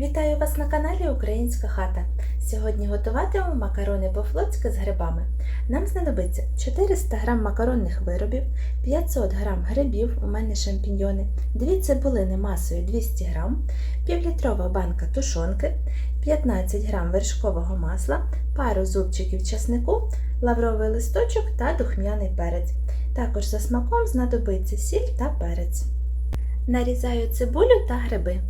Вітаю вас на каналі Українська хата. Сьогодні готуватиму макарони по-флотськи з грибами. Нам знадобиться 400 г макаронних виробів, 500 г грибів, у мене шампіньйони, 2 цибулини масою 200 г, півлітрова банка тушонки, 15 г вершкового масла, пару зубчиків часнику, лавровий листочок та духмяний перець. Також за смаком знадобиться сіль та перець. Нарізаю цибулю та гриби.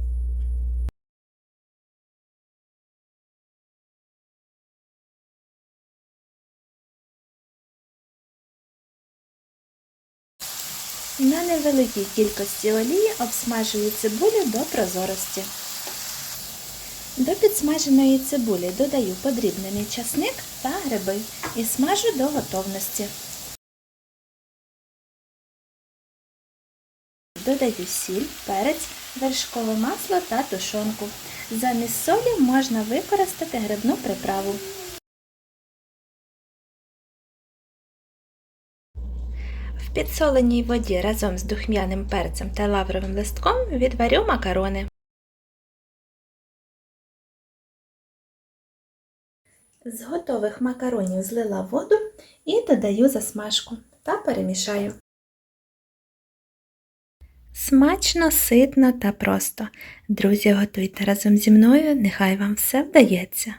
На невеликій кількості олії обсмажую цибулю до прозорості. До підсмаженої цибулі додаю подрібнений часник та гриби і смажу до готовності. Додаю сіль, перець, вершкове масло та тушонку. Замість солі можна використати грибну приправу. В підсоленій воді разом з духмяним перцем та лавровим листком відварю макарони. З готових макаронів злила воду і додаю засмажку та перемішаю. Смачно, ситно та просто. Друзі, готуйте разом зі мною, нехай вам все вдається.